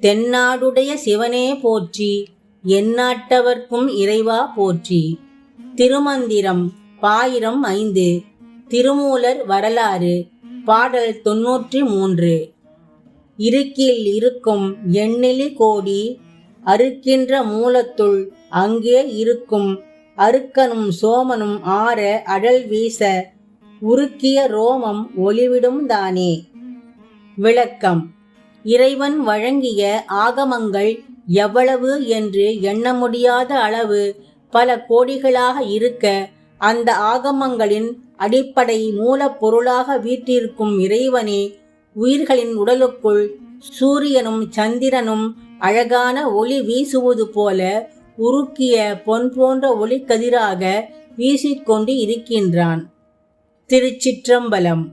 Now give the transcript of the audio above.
தென்னாடுடைய சிவனே போற்றி எந்நாட்டவர்க்கும் இறைவா போற்றி. திருமந்திரம் பாயிரம் ஐந்து திருமூலர் வரலாறு பாடல் தொன்னூற்றி மூன்று. இருக்கில் இருக்கும் எண்ணிலி கோடி அறுக்கின்ற மூலத்துள் அங்கே இருக்கும் அருக்கனும் சோமனும் ஆற அடல் வீச உருக்கிய ரோமம் ஒளிவிடும் தானே. விளக்கம். இறைவன் வழங்கிய ஆகமங்கள் எவ்வளவு என்று எண்ண முடியாத அளவு பல கோடிகளாக இருக்க அந்த ஆகமங்களின் அடிப்படை மூலப்பொருளாக வீற்றிருக்கும் இறைவனே உயிர்களின் உடலுக்குள் சூரியனும் சந்திரனும் அழகான ஒளி வீசுவது போல உருக்கிய பொன் போன்ற ஒளிக்கதிராக வீசிக்கொண்டு இருக்கின்றான். திருச்சிற்றம்பலம்